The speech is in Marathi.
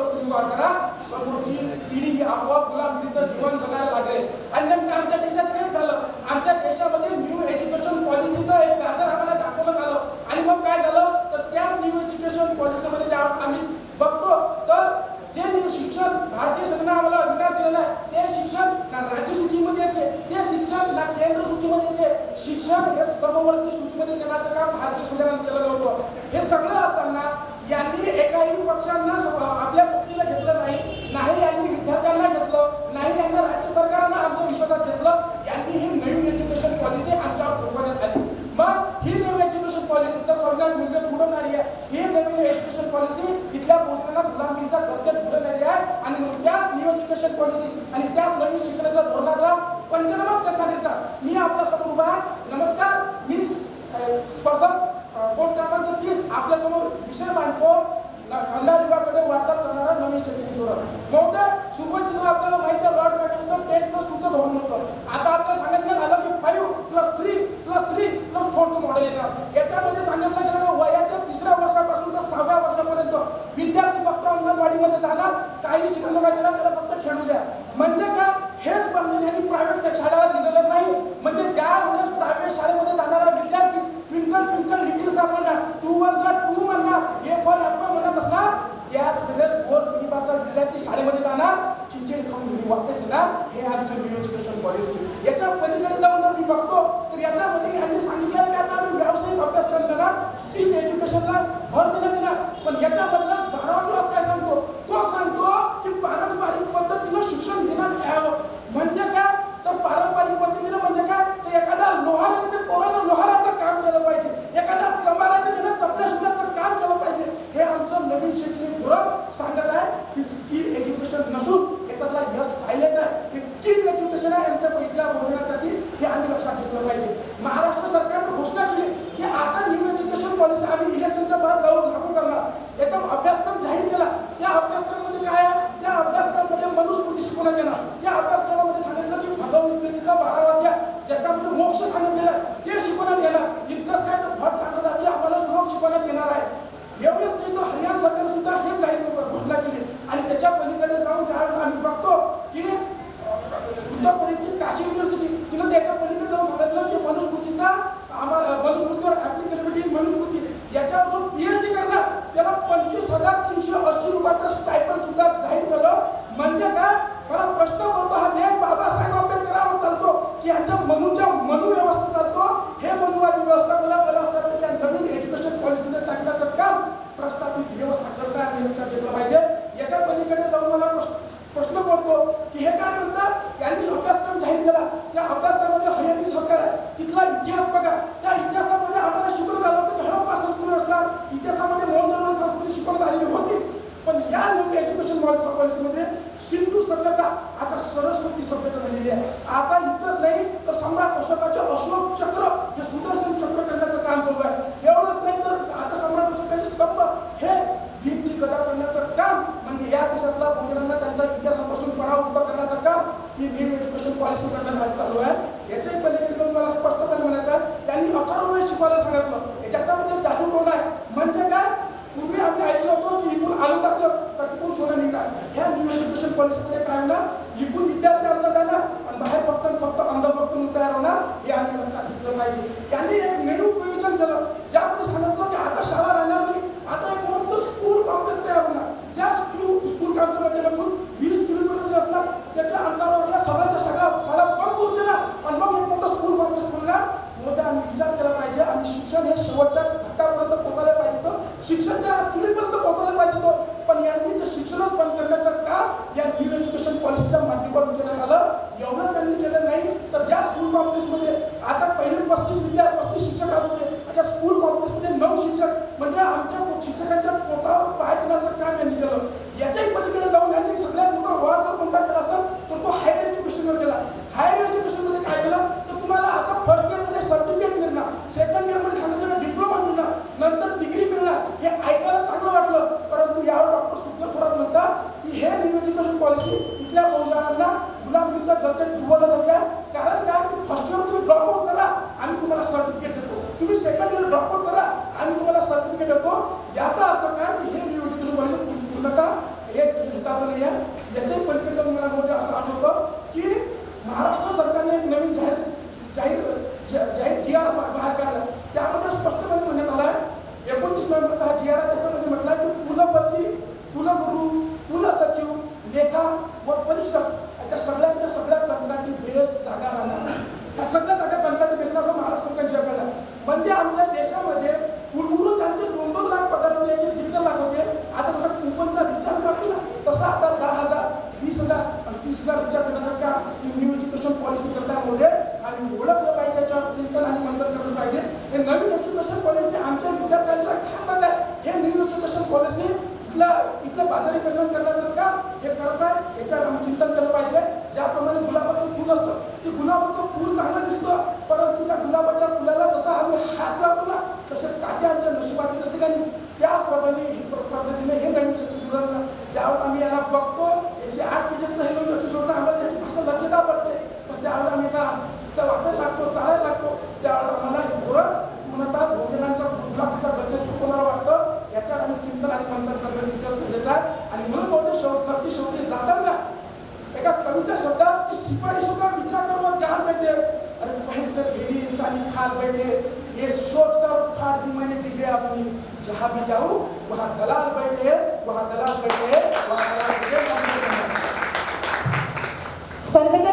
तर तुम्ही करा समोरची पिढी ही आपोआप गुलामगिरीचं जीवन जगायला लागेल. आणि नेमकं आमच्या देशात तेच झालं? आमच्या देशामध्ये न्यू एज्युकेशन पॉलिसीचं एक गाजर आम्हाला दाखवलं आलं आणि मग काय झालं? तर त्याच न्यू एज्युकेशन पॉलिसीमध्ये ज्या आम्ही बघतो तर जे शिक्षण भारतीय संघाने आम्हाला अधिकार दिलेला आहे ते शिक्षण ना राज्य सूचीमध्ये येते ते शिक्षण ना केंद्र सूचीमध्ये येते. शिक्षण हे समवर्ती सूचीमध्ये देण्याचं काम भारतीय संघाने केलेलं होतं. हे सातत्य पुढे नेले आहे. आणि मग त्याच न्यू एज्युकेशन पॉलिसी आणि त्याच नवीन शिक्षणाच्या धोरणाचा पंचनामा करण्याकरिता मी आपल्यासमोर उभा आहे. नमस्कार मी स्पर्धक बोट क्रमांक तीस. आपल्यासमोर विषय मांडतो. अंधार विभागाकडे वाटचाल करणारा नवीन शैक्षणिक धोरण. मोठ्या सुरुवातीचं आपल्याला माहिती आहे लॉर्ड haciendo दिवस ठाकरता आणि लक्षात घेतलं पाहिजे. याच्या पलीकडे जाऊन मला प्रश्न पडतो की हे काय म्हणतात? यांनी अभ्यासक्रम जाहीर केला. त्या अभ्यासक्रम पेमेंट जर दाखवत करा आणि तुम्हाला सर्टिफिकेट देतो. याचा अर्थ काय? की हे नियोजित म्हणून पूर्णता हे हिताचं नाही आहे. याच्याही पलीकडे जाऊन मला म्हणजे असं आठवतं की महाराष्ट्र सरकारने एक नवीन जाहीर जाहीर जाहीर जी आर बाहेर काढला. त्यामध्ये स्पष्टपणे म्हणण्यात आला आहे एकोणतीस नोव्हेंबरचा हा जी आर त्याच्यामध्ये म्हटलं आहे की कुलपती कुलगुरू कुलसचिव लेखा व परीक्षक याच्या सगळ्यांच्या सगळ्या तंत्रांनी बेस्ट जागा तीस हजार आणि तीस हजार रिचार्ज करण्याचं काम ही न्यू एज्युकेशन पॉलिसी करण्यामुळे आणि ओळखलं पाहिजे याच्यावर चिंतन आणि मंथन केलं पाहिजे. हे नवीन एज्युकेशन पॉलिसी आमच्या विद्यार्थ्यांच्या खात्यात आहे. हे न्यू एज्युकेशन पॉलिसी इथल्या इथलं बाजारीकरण करण्याचं का? हे करत आहे. याच्यावर आम्ही चिंतन केलं पाहिजे. ज्याप्रमाणे गुलाबाचं फूल असतं ते गुलाबाचं फूल चांगलं दिसतं. परंतु त्या गुलाबाच्या फुलाला जसा आम्ही हात लावतो ना तसे काटे आमच्या नशिबात असते का नाही त्याचप्रमाणे पद्धतीने हे नवीन शैक्षणिक ज्यावर आम्ही याला बघतो एकशे आठ पेजेसचं हे लोक शैक्षणिक आम्हाला याची भाषा का पडते पण त्यावेळेला आम्ही का तिथं वाचायला लागतो चालायला लागतो? त्यावेळेला आम्हाला हे धोरण पूर्णतः भोजनांच्या गुलाबाच्या बद्दल शिकवणारा वाटतं. याच्यावर आम्ही चिंतन आणि मंथन करणं तितकंच गरजेचं आहे. आणि म्हणून बहुतेक शेवट सरती शेवटी जाताना. एका कवीच्या शब्दात की शिपाई सुद्धा विचार करून जान बैठे अरे पहनकर भेड़ी इंसानी खाल बैठे ये सोच कर फाड़ दी मैंने डिग्री अपनी जहाँ भी जाऊँ वहाँ दलाल बैठे वहाँ दलाल बैठे वहाँ दलाल बैठे. स्पर्धक